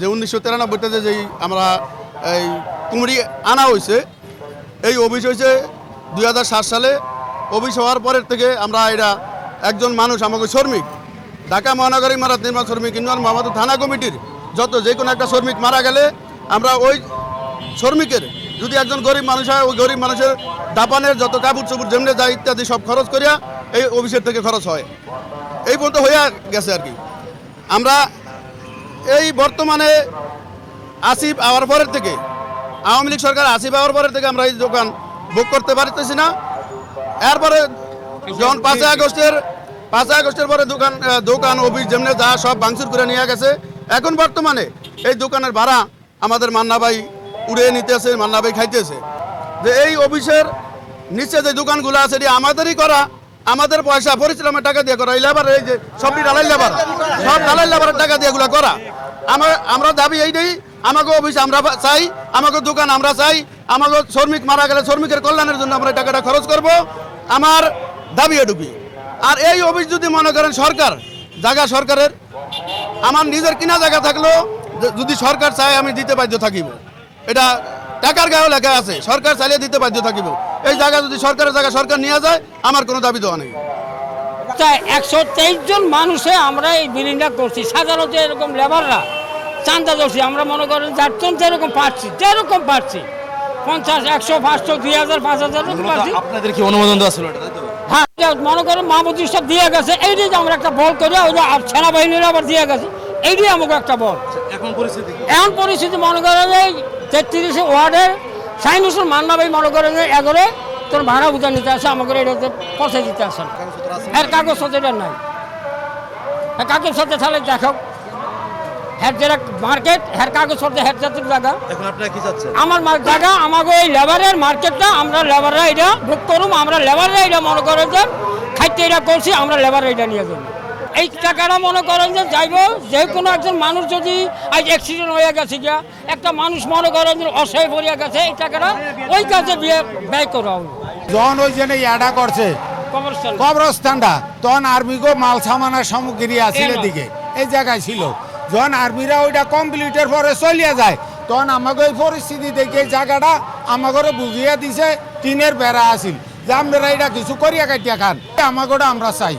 যে উনিশশো তিরানব্বইতে যে যেই আমরা এই কুমড়ি আনা হয়েছে, এই অফিস হয়েছে দু হাজার সাত সালে। অফিস হওয়ার পরের থেকে আমরা এটা একজন মানুষ, আমাকে শ্রমিক, ঢাকা মহানগর ইমারত নির্মাণ শ্রমিক ইউনিয়ন মোহাম্মদ থানা কমিটির যত যে কোনো একটা শ্রমিক মারা গেলে আমরা ওই শ্রমিকের, যদি একজন গরিব মানুষ হয়, ওই গরিব মানুষের দাপানের যত কাপড় চুপুর যেমনি যায় ইত্যাদি সব খরচ করিয়া এই অফিসের থেকে খরচ হয়। এই পর্যন্ত হইয়া গেছে আর কি। আমরা এই বর্তমানে আসিফ আওয়ার পরের থেকে, আওয়ামী লীগ সরকার আসিফ আওয়ার পরের থেকে আমরা এই দোকান বুক করতে পারতেছি না। এরপরে যখন পাঁচই আগস্টের পাঁচই আগস্টের পরে দোকান দোকান, অফিস যেমনি যা সব ভাঙচুর করে নিয়ে গেছে, এখন বর্তমানে এই দোকানের ভাড়া আমাদের মান্না ভাই উড়িয়ে নিতেছে, মান্না ভাই খাইতেছে। যে এই অফিসের নিচে যে দোকানগুলো আছে, এটি আমাদেরই করা আমাদের পয়সা পরিশ্রমের টাকা দিয়ে করা, এই লেবার এই যে সবটি ডালাই লেবার সব ডালাই লেবারের টাকা দিয়ে এগুলো করা। আমার আমরা দাবি এইটাই, আমাকে অফিস আমরা চাই, আমাকে দোকান আমরা চাই, আমাকে শ্রমিক মারা গেলে শ্রমিকের কল্যাণের জন্য আমরা টাকাটা খরচ করব। আমার দাবি এটুকুই। আর এই অফিস যদি মনে করেন সরকার, জায়গা সরকারের, আমার নিজের কিনা জায়গা থাকলেও, যদি সরকার চায় আমি দিতে বাধ্য থাকিব। এটা টাকার গায়েও লেখা আছে সরকার চালিয়ে দিতে বাধ্য থাকিব। এই জায়গা যদি সরকারের জায়গা সরকার নিয়ে যায় আমার কোনো দাবি দেওয়া নেই। তাই একশো তেইশ জন মানুষে আমরা এই বিল্ডিংটা করছি। সাধারণত এরকম লেবাররা চান্দা দোষী আমরা মনে করেন যারজন যেরকম পাচ্ছি যেরকম পাচ্ছি পঞ্চাশ একশো পাঁচশো দুই হাজার পাঁচ হাজার পাচ্ছি আপনাদের কি অনুমোদন দেওয়া ছিল হ্যাঁ মনে করেন মাহমুদুর সব দিয়ে গেছে এইটাই যে আমরা একটা বল করি সেনাবাহিনীর আবার দিয়ে গেছে এই এইটাই আমাকে একটা বল। এখন পরিস্থিতি কি? এমন পরিস্থিতি মনে করেন যে তেত্রিশে ওয়ার্ডের সাইনুসুর মান্না ভাই মনে করেন এগরে তোর ভাড়া বুঝা নিতে আসে আমাকে এটাতে পৌঁছে দিতে আসে না। এর কাগজ সাথে এটা নাই। হ্যাঁ কাগজ সাথে তাহলে দেখো হ্যার যেটা মার্কেট হ্যার কাগজ সাথে হ্যার জাতির জায়গা। এখন আপনারা কি চাচ্ছেন? আমার জায়গা আমাকে এই লেবারের মার্কেটটা আমরা লেবাররা এটা বুক করুম আমরা লেবাররা এটা মনে করেন যে খাইতে এটা করছি আমরা লেবাররা এটা নিয়ে যাব। এই টাকাটা মনে করেন যে যাইব যে কোনো একজন মানুষ যদি আজ অ্যাক্সিডেন্ট হয়ে গেছে গিয়া একটা মানুষ মনে করেন যে অসহায় পড়িয়া গেছে এই টাকাটা ওই কাজে বিয়ে ব্যয় করা হবে যখন ওই জন্য ইয়াডা করছে কবরস্থান। কবরস্থানটা তখন আর্মিগো মাল সামানের সামগ্রী আছিল এলো। দিকে এই জায়গায় ছিল। যখন আর্মিরা ওইটা কমপ্লিটের পরে চলিয়া যায় তখন আমাকে ওই পরিস্থিতি দেখে এই জায়গাটা আমাকে বুঝিয়ে দিছে টিনের বেড়া আছিল। যে আপনারা এটা কিছু করিয়া কাটিয়া খান আমাকে আমরা চাই।